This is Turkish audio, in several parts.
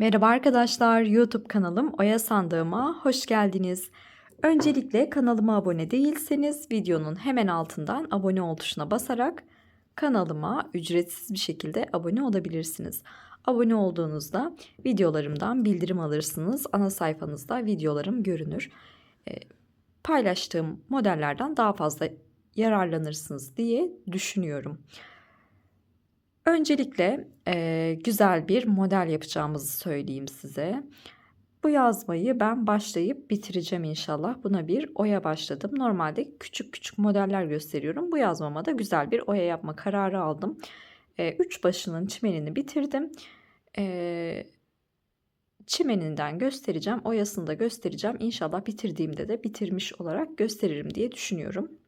Merhaba arkadaşlar, YouTube kanalım Oya Sandığıma hoş geldiniz. Öncelikle kanalıma abone değilseniz videonun hemen altından abone ol tuşuna basarak kanalıma ücretsiz bir şekilde abone olabilirsiniz. Abone olduğunuzda videolarımdan bildirim alırsınız. Ana sayfanızda videolarım görünür. E, paylaştığım modellerden daha fazla yararlanırsınız diye düşünüyorum. Öncelikle e, güzel bir model yapacağımızı söyleyeyim size. Bu yazmayı ben başlayıp bitireceğim inşallah. Buna bir oya başladım. Normalde küçük küçük modeller gösteriyorum. Bu yazmama da güzel bir oya yapma kararı aldım. E, üç başının çimenini bitirdim. E, çimeninden göstereceğim. Oyasını da göstereceğim. İnşallah bitirdiğimde de bitirmiş olarak gösteririm diye düşünüyorum.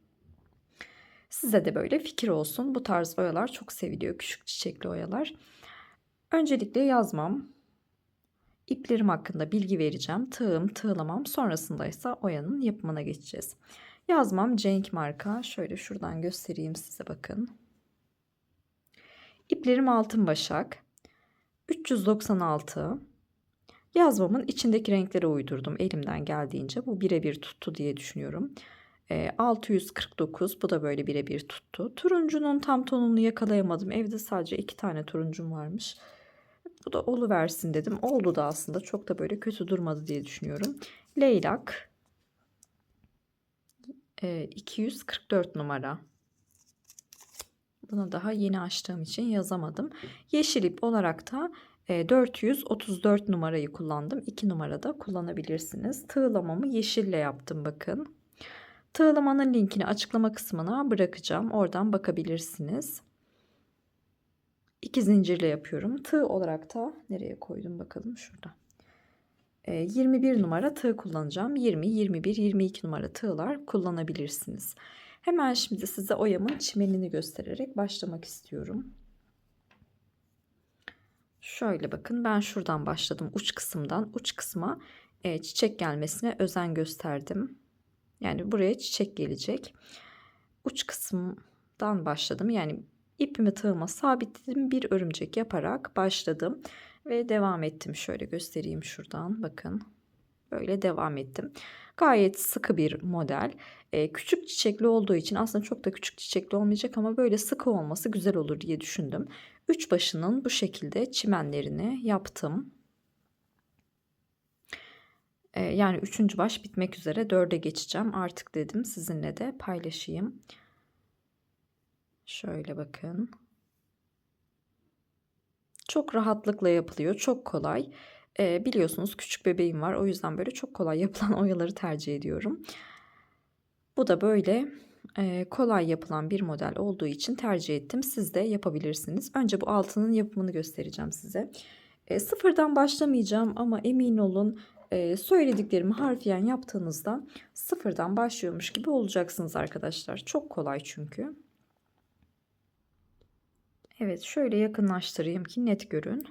Size de böyle fikir olsun. Bu tarz oyalar çok seviliyor. Küçük çiçekli oyalar. Öncelikle yazmam. İplerim hakkında bilgi vereceğim. Tığım, tığlamam. Sonrasında ise oyanın yapımına geçeceğiz. Yazmam Cenk marka. Şöyle şuradan göstereyim size bakın. İplerim altın başak. 396. Yazmamın içindeki renklere uydurdum elimden geldiğince. Bu birebir tuttu diye düşünüyorum. 649 bu da böyle birebir tuttu. Turuncunun tam tonunu yakalayamadım. Evde sadece iki tane turuncum varmış. Bu da olu versin dedim. Oldu da aslında çok da böyle kötü durmadı diye düşünüyorum. Leylak 244 numara. Bunu daha yeni açtığım için yazamadım. Yeşil ip olarak da 434 numarayı kullandım. 2 numarada kullanabilirsiniz. Tığlamamı yeşille yaptım bakın. Tığlamanın linkini açıklama kısmına bırakacağım. Oradan bakabilirsiniz. İki zincirle yapıyorum. Tığ olarak da nereye koydum bakalım şurada. 21 numara tığ kullanacağım. 20, 21, 22 numara tığlar kullanabilirsiniz. Hemen şimdi size oyamın çimenini göstererek başlamak istiyorum. Şöyle bakın ben şuradan başladım uç kısımdan. Uç kısma çiçek gelmesine özen gösterdim. Yani buraya çiçek gelecek. Uç kısımdan başladım. Yani ipimi tığıma sabitledim. Bir örümcek yaparak başladım. Ve devam ettim. Şöyle göstereyim şuradan. Bakın. Böyle devam ettim. Gayet sıkı bir model. Ee, küçük çiçekli olduğu için aslında çok da küçük çiçekli olmayacak ama böyle sıkı olması güzel olur diye düşündüm. Üç başının bu şekilde çimenlerini yaptım. Yani üçüncü baş bitmek üzere dörde geçeceğim. Artık dedim sizinle de paylaşayım. Şöyle bakın. Çok rahatlıkla yapılıyor. Çok kolay. Ee, biliyorsunuz küçük bebeğim var. O yüzden böyle çok kolay yapılan oyaları tercih ediyorum. Bu da böyle e, kolay yapılan bir model olduğu için tercih ettim. Siz de yapabilirsiniz. Önce bu altının yapımını göstereceğim size. E, sıfırdan başlamayacağım ama emin olun e, söylediklerimi harfiyen yaptığınızda sıfırdan başlıyormuş gibi olacaksınız arkadaşlar. Çok kolay çünkü. Evet şöyle yakınlaştırayım ki net görün.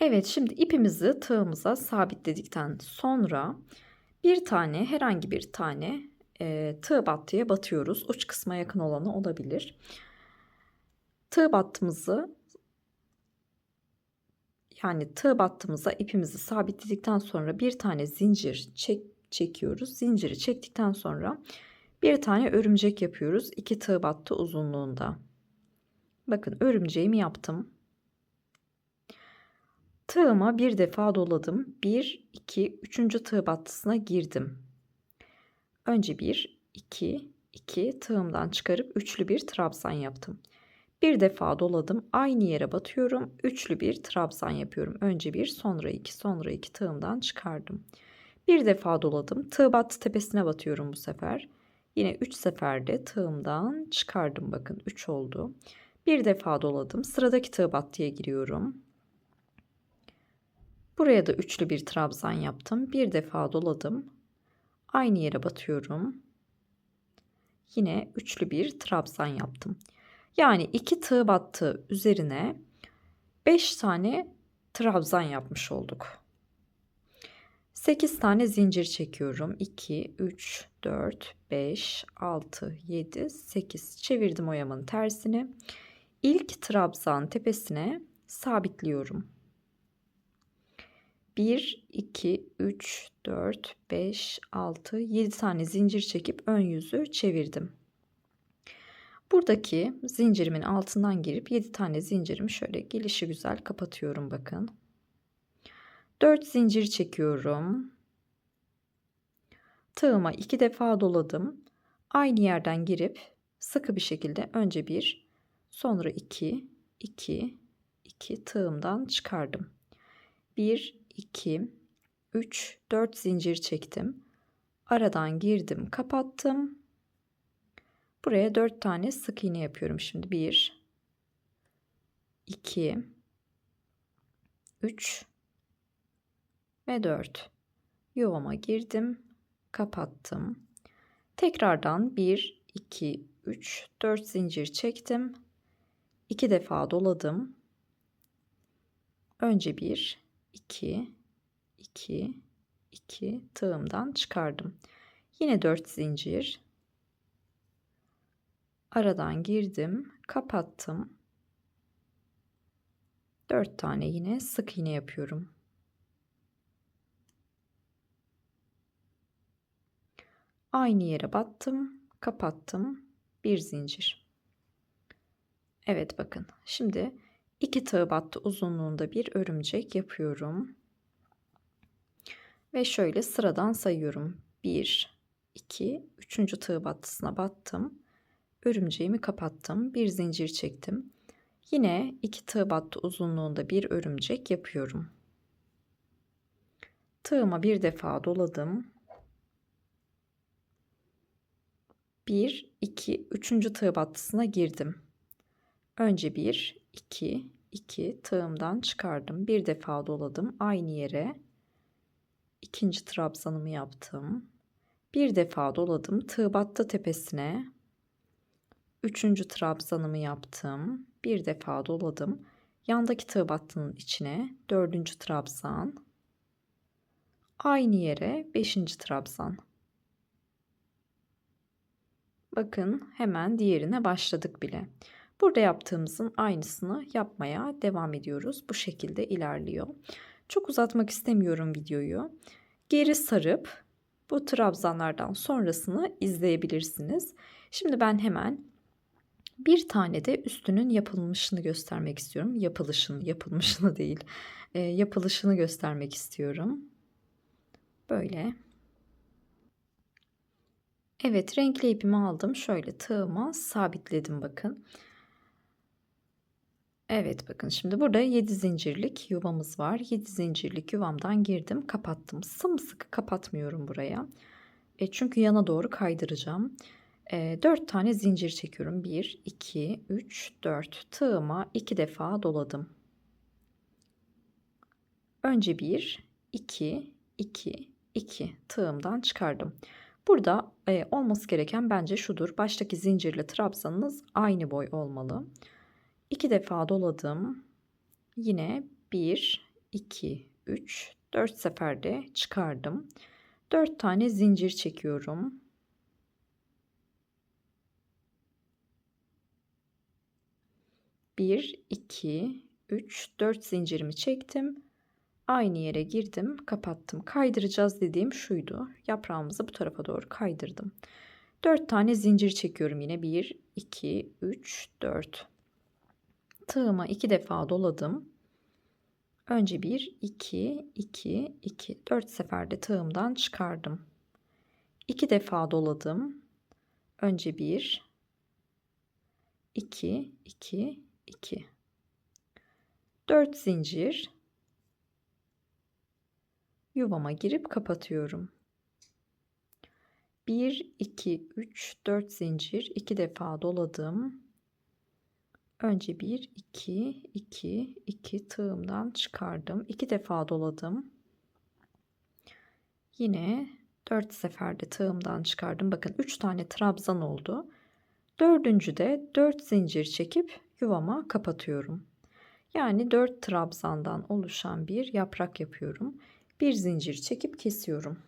Evet şimdi ipimizi tığımıza sabitledikten sonra bir tane herhangi bir tane e, tığ battıya batıyoruz. Uç kısma yakın olanı olabilir. Tığ battığımızı yani tığ battığımızda ipimizi sabitledikten sonra bir tane zincir çek, çekiyoruz. Zinciri çektikten sonra bir tane örümcek yapıyoruz. İki tığ battı uzunluğunda. Bakın örümceğimi yaptım. Tığıma bir defa doladım. 1, 2, 3. tığ battısına girdim. Önce 1, 2, 2 tığımdan çıkarıp üçlü bir trabzan yaptım. Bir defa doladım. Aynı yere batıyorum. Üçlü bir trabzan yapıyorum. Önce bir, sonra iki, sonra iki tığımdan çıkardım. Bir defa doladım. Tığ battı tepesine batıyorum bu sefer. Yine üç seferde tığımdan çıkardım. Bakın üç oldu. Bir defa doladım. Sıradaki tığ battıya giriyorum. Buraya da üçlü bir trabzan yaptım. Bir defa doladım. Aynı yere batıyorum. Yine üçlü bir trabzan yaptım. Yani iki tığ battı üzerine 5 tane trabzan yapmış olduk. 8 tane zincir çekiyorum. 2, 3, 4, 5, 6, 7, 8. Çevirdim oyamın tersini. İlk trabzan tepesine sabitliyorum. 1, 2, 3, 4, 5, 6, 7 tane zincir çekip ön yüzü çevirdim. Buradaki zincirimin altından girip 7 tane zincirimi şöyle gelişi güzel kapatıyorum bakın. 4 zincir çekiyorum. Tığıma 2 defa doladım. Aynı yerden girip sıkı bir şekilde önce 1, sonra 2, 2, 2 tığımdan çıkardım. 1, 2, 3, 4 zincir çektim. Aradan girdim, kapattım. Buraya 4 tane sık iğne yapıyorum şimdi. 1 2 3 ve 4. Yuvama girdim, kapattım. Tekrardan 1 2 3 4 zincir çektim. 2 defa doladım. Önce 1 2 2 2 tığımdan çıkardım. Yine 4 zincir aradan girdim, kapattım. 4 tane yine sık iğne yapıyorum. Aynı yere battım, kapattım. Bir zincir. Evet bakın. Şimdi iki tığ battı uzunluğunda bir örümcek yapıyorum. Ve şöyle sıradan sayıyorum. 1 2 3. tığ battısına battım örümceğimi kapattım. Bir zincir çektim. Yine iki tığ battı uzunluğunda bir örümcek yapıyorum. Tığıma bir defa doladım. 1, 2, 3. tığ battısına girdim. Önce 1, 2, 2 tığımdan çıkardım. Bir defa doladım aynı yere. ikinci trabzanımı yaptım. Bir defa doladım. Tığ battı tepesine. Üçüncü trabzanımı yaptım. Bir defa doladım. Yandaki tığ battının içine dördüncü trabzan. Aynı yere beşinci trabzan. Bakın hemen diğerine başladık bile. Burada yaptığımızın aynısını yapmaya devam ediyoruz. Bu şekilde ilerliyor. Çok uzatmak istemiyorum videoyu. Geri sarıp bu trabzanlardan sonrasını izleyebilirsiniz. Şimdi ben hemen bir tane de üstünün yapılmışını göstermek istiyorum. Yapılışını, yapılmışını değil. E, yapılışını göstermek istiyorum. Böyle. Evet renkli ipimi aldım. Şöyle tığıma sabitledim bakın. Evet bakın şimdi burada 7 zincirlik yuvamız var. 7 zincirlik yuvamdan girdim kapattım. Sımsıkı kapatmıyorum buraya. E çünkü yana doğru kaydıracağım. E, 4 tane zincir çekiyorum. 1, 2, 3, 4. Tığıma 2 defa doladım. Önce 1, 2, 2, 2 tığımdan çıkardım. Burada e, olması gereken bence şudur. Baştaki zincirle trabzanınız aynı boy olmalı. 2 defa doladım. Yine 1, 2, 3, 4 seferde çıkardım. 4 tane zincir çekiyorum. 1, 2, 3, 4 zincirimi çektim. Aynı yere girdim, kapattım. Kaydıracağız dediğim şuydu. Yaprağımızı bu tarafa doğru kaydırdım. 4 tane zincir çekiyorum yine. 1, 2, 3, 4. Tığıma 2 defa doladım. Önce 1, 2, 2, 2. 4 seferde tığımdan çıkardım. 2 defa doladım. Önce 1, 2, 2, 2 4 zincir. Yuvama girip kapatıyorum. 1 2 3 4 zincir. 2 defa doladım. Önce 1 2 2 2 tığımdan çıkardım. 2 defa doladım. Yine 4 seferde tığımdan çıkardım. Bakın 3 tane trabzan oldu. Dördüncü de 4 zincir çekip yuvama kapatıyorum. Yani 4 trabzandan oluşan bir yaprak yapıyorum. Bir zincir çekip kesiyorum.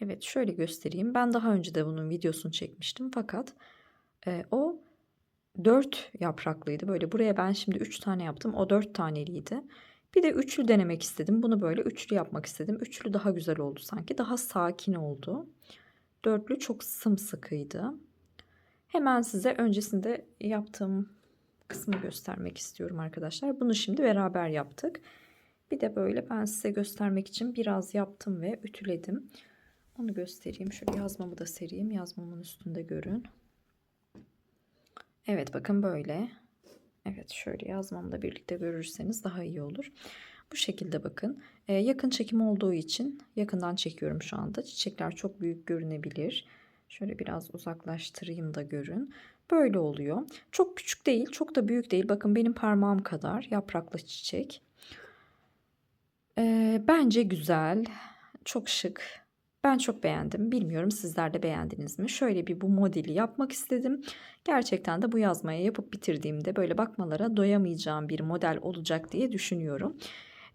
Evet şöyle göstereyim. Ben daha önce de bunun videosunu çekmiştim fakat e, o 4 yapraklıydı. Böyle buraya ben şimdi 3 tane yaptım. O 4 taneliydi. Bir de üçlü denemek istedim. Bunu böyle üçlü yapmak istedim. Üçlü daha güzel oldu sanki. Daha sakin oldu. Dörtlü çok sımsıkıydı. Hemen size öncesinde yaptığım kısmı göstermek istiyorum arkadaşlar. Bunu şimdi beraber yaptık. Bir de böyle ben size göstermek için biraz yaptım ve ütüledim. Onu göstereyim. Şöyle yazmamı da sereyim. Yazmamın üstünde görün. Evet bakın böyle. Evet şöyle yazmamda birlikte görürseniz daha iyi olur. Bu şekilde bakın. Ee, yakın çekim olduğu için yakından çekiyorum şu anda. Çiçekler çok büyük görünebilir. Şöyle biraz uzaklaştırayım da görün. Böyle oluyor. Çok küçük değil, çok da büyük değil. Bakın benim parmağım kadar yapraklı çiçek. Ee, bence güzel, çok şık. Ben çok beğendim. Bilmiyorum sizler de beğendiniz mi? Şöyle bir bu modeli yapmak istedim. Gerçekten de bu yazmayı yapıp bitirdiğimde böyle bakmalara doyamayacağım bir model olacak diye düşünüyorum.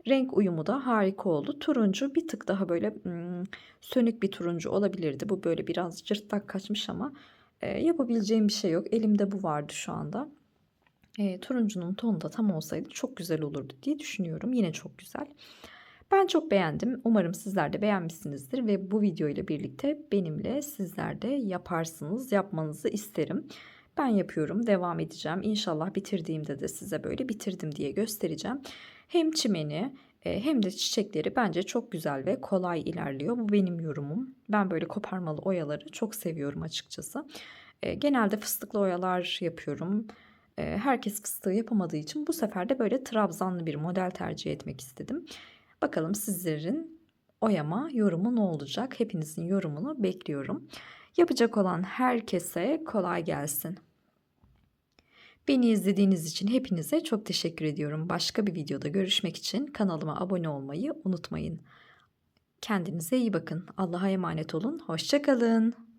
Renk uyumu da harika oldu. Turuncu bir tık daha böyle hmm, sönük bir turuncu olabilirdi. Bu böyle biraz cırtlak kaçmış ama e, yapabileceğim bir şey yok. Elimde bu vardı şu anda. E, turuncunun tonu da tam olsaydı çok güzel olurdu diye düşünüyorum. Yine çok güzel. Ben çok beğendim. Umarım sizler de beğenmişsinizdir ve bu video ile birlikte benimle sizler de yaparsınız. Yapmanızı isterim. Ben yapıyorum, devam edeceğim. İnşallah bitirdiğimde de size böyle bitirdim diye göstereceğim. Hem çimeni e, hem de çiçekleri bence çok güzel ve kolay ilerliyor. Bu benim yorumum. Ben böyle koparmalı oyaları çok seviyorum açıkçası. E, genelde fıstıklı oyalar yapıyorum. E, herkes fıstığı yapamadığı için bu sefer de böyle trabzanlı bir model tercih etmek istedim. Bakalım sizlerin oyama yorumu ne olacak? Hepinizin yorumunu bekliyorum. Yapacak olan herkese kolay gelsin. Beni izlediğiniz için hepinize çok teşekkür ediyorum. Başka bir videoda görüşmek için kanalıma abone olmayı unutmayın. Kendinize iyi bakın. Allah'a emanet olun. Hoşçakalın.